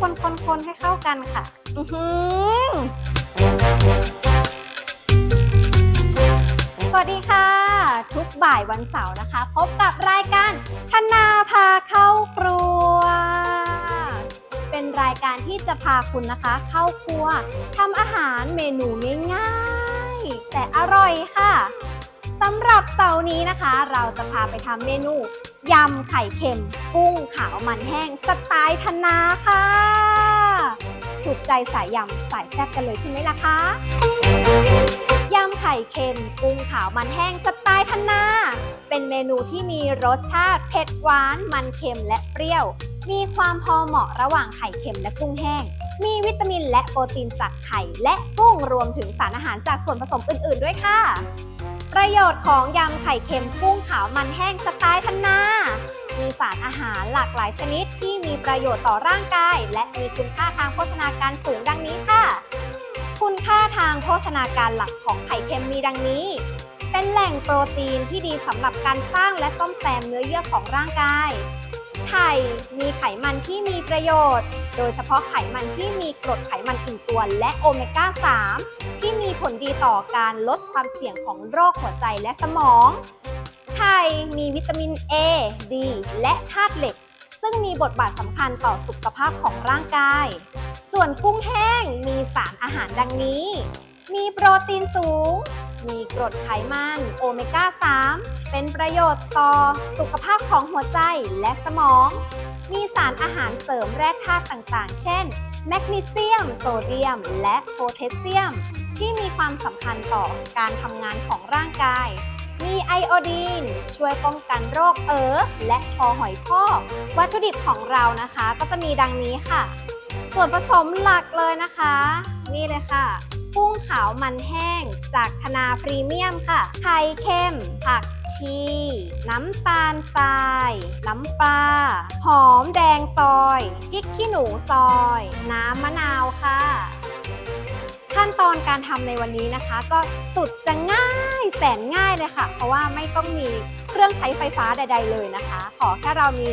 คนคนคนให้เข้ากันค่ะ อือหือสวัสดีค่ะ ทุกบ่ายวันเสาร์นะคะ พบกับรายการธนาพาเข้าครัว เป็นรายการที่จะพาคุณนะคะ เข้าครัวทำอาหารเมนูง่ายๆแต่อร่อยค่ะสำหรับเสาร์นี้นะคะ เราจะพาไปทำเมนู ยำไข่เค็ม กุ้งขาวมันแห้งสไตล์ธนาค่ะ ถูกใจสายยำสายแซ่บกันเลยใช่ไหมล่ะคะยำไข่เค็ม กุ้งขาวมันแห้งสไตล์ธนา เป็นเมนูที่มีรสชาติเผ็ดหวาน มันเค็มและเปรี้ยว มีความพอเหมาะระหว่างไข่เค็มและกุ้งแห้ง มีวิตามินและโปรตีนจากไข่และกุ้งรวมถึงสารอาหารจากส่วนผสมอื่น ๆ ด้วยค่ะ ประโยชน์ของยำไข่เค็มกุ้งขาวมันแห้งสไตล์ธนา มีสารอาหารหลากหลายชนิดที่มีประโยชน์ต่อร่างกาย และมีคุณค่าทางโภชนาการสูงดังนี้ค่ะ คุณค่าทางโภชนาการหลักของไข่เค็มมีดังนี้ เป็นแหล่งโปรตีนที่ดีสำหรับการสร้างและซ่อมแซมเนื้อเยื่อของร่างกาย ไข่มีไขมันที่มีประโยชน์ โดยเฉพาะไขมันที่มีกรดไขมันอิ่มตัวและโอเมก้า 3 ที่มีผลดีต่อการลดความเสี่ยงของโรคหัวใจและสมอง ไข่มีวิตามิน A D และธาตุเหล็ก ซึ่งมีบทบาทสำคัญต่อสุขภาพของร่างกาย ส่วนกุ้งแห้งมีสารอาหารดังนี้ มีโปรตีนสูง มีกรดไขมันโอเมก้า 3 เป็นประโยชน์ต่อสุขภาพของหัวใจและสมอง มีสารอาหารเสริมแร่ธาตุต่างๆ เช่น แมกนีเซียม โซเดียม และโพแทสเซียม ที่มีความสำคัญต่อการทำงานของร่างกาย มีไอโอดีน ช่วยป้องกันโรคเอ๋อและคอหอยพอกวัตถุดิบของเรานะคะ ก็จะมีดังนี้ค่ะ ส่วนผสมหลักเลยนะคะ นี่เลยค่ะกุ้งขาวมันแห้ง จากธนาพรีเมียมค่ะ ไข่เค็ม ผักชี น้ำตาลทราย น้ำปลา หอมแดงซอย พริกขี้หนูซอย น้ำมะนาวค่ะ ขั้นตอนการทำในวันนี้นะคะ ก็สุดจะง่าย แสนง่ายเลยค่ะ เพราะว่าไม่ต้องมีเครื่องใช้ไฟฟ้าใด ๆ เลยนะคะ ขอแค่เรามี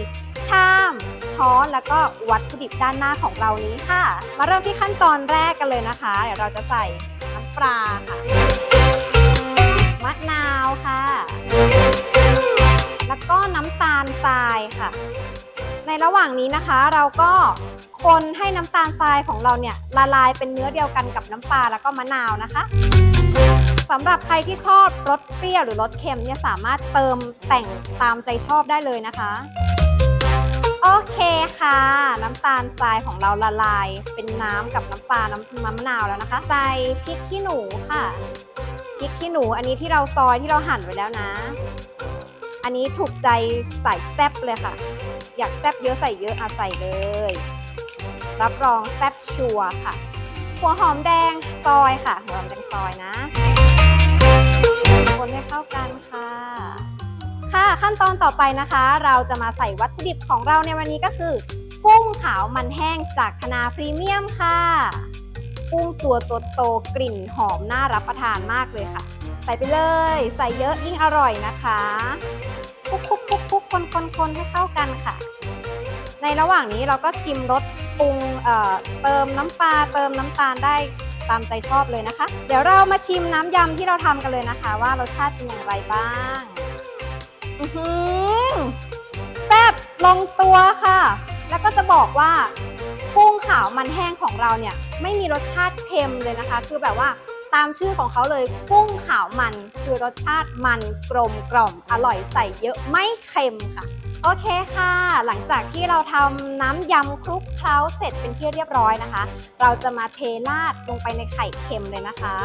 ชามช้อนแล้วก็วัตถุดิบด้านหน้าของเรานี้ค่ะ มาเริ่มที่ขั้นตอนแรกกันเลยนะคะ เดี๋ยวเราจะใส่น้ำปลาค่ะมะนาวค่ะ แล้วก็น้ำตาลทรายค่ะ ในระหว่างนี้นะคะเราก็คนให้น้ำตาลทรายของเราเนี่ยละลายเป็นเนื้อเดียวกันกับน้ำปลาแล้วก็มะนาวนะคะ สำหรับใครที่ชอบรสเปรี้ยวหรือรสเค็มเนี่ยสามารถเติมแต่งตามใจชอบได้เลยนะคะ โอเคค่ะ น้ำตาลทรายของเราละลาย เป็นน้ำกับน้ำปลาน้ำมะนาวแล้วนะคะ ใส่พริกขี้หนูค่ะพริกขี้หนูอันนี้ที่เราซอยที่เราหั่นไว้แล้วนะ อันนี้ถูกใจใส่แซ่บเลยค่ะ อยากแซ่บเยอะใส่เยอะอาใส่เลย รับรองแซ่บชัวร์ค่ะ หัวหอมแดงซอยค่ะ หัวหอมแดงซอยนะ คนให้เข้ากันค่ะ ค่ะขั้นตอนต่อไปนะคะ เราจะมาใส่วัตถุดิบของเราในวันนี้ก็คือ กุ้งขาวมันแห้งจากธนาพรีเมียมค่ะ กุ้งตัวโตๆกลิ่นหอมน่ารับประทานมากเลยค่ะ ใส่ไปเลย ใส่เยอะยิ่งอร่อยนะคะคลุกคลุกคลุกคลุกคนคนคนให้เข้ากันค่ะ ในระหว่างนี้เราก็ชิมรสปรุงเอ่อเติมน้ำปลาเติมน้ำตาลได้ ตามใจชอบเลยนะคะ เดี๋ยวเรามาชิมน้ำยำที่เราทำกันเลยนะคะ ว่ารสชาติเป็นอย่างไรบ้างอือหือแซ่บลงตัวค่ะ แล้วก็จะบอกว่ากุ้งขาวมันแห้งของเราเนี่ย ไม่มีรสชาติเค็มเลยนะคะ คือแบบว่า ตามชื่อของเขาเลยกุ้งขาวมันคือรสชาติมันกลมกล่อมอร่อยใส่เยอะไม่เค็มค่ะ โอเคค่ะ หลังจากที่เราทำน้ำยำคลุกเคล้าเสร็จเป็นที่เรียบร้อยนะคะ เราจะมาเทราดลงไปในไข่เค็มเลยนะคะ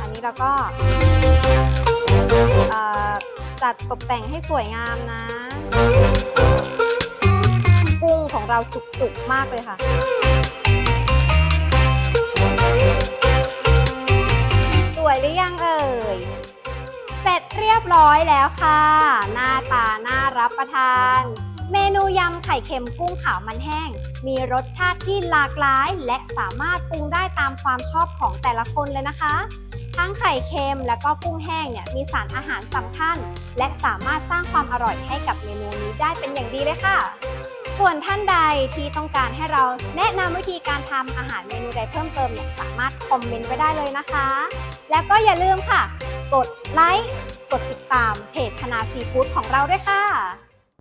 อันนี้เราก็จัดตกแต่งให้สวยงามนะกุ้งของเราจุกๆมากเลยค่ะ รือยังเอ่ย เสร็จเรียบร้อยแล้วค่ะ หน้าตาน่ารับประทาน เมนูยำไข่เค็มกุ้งขาวมันแห้ง มีรสชาติที่หลากหลาย และสามารถปรุงได้ตามความชอบของแต่ละคนเลยนะคะททั้งไข่เค็มและก็กุ้งแห้งเนี่ยมีสารอาหารสำคัญ และสามารถสร้างความอร่อยให้กับเมนูนี้ได้เป็นอย่างดีเลยค่ะส่วนท่านใดที่ต้องการให้เราแนะนำวิธีการทำอาหารเมนูใดเพิ่มเติมเนี่ยสามารถคอมเมนต์ไว้ได้เลยนะคะ แล้วก็อย่าลืมค่ะ กดไลค์กดติดตามเพจธนาซีฟู้ดของเราด้วยค่ะ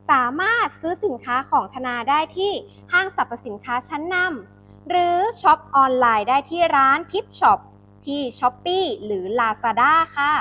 สามารถซื้อสินค้าของธนาได้ที่ห้างสรรพสินค้าชั้นนำหรือช็อปออนไลน์ได้ที่ร้านทิปช็อปที่ช้อป e e หรือ Lazada ค่ะ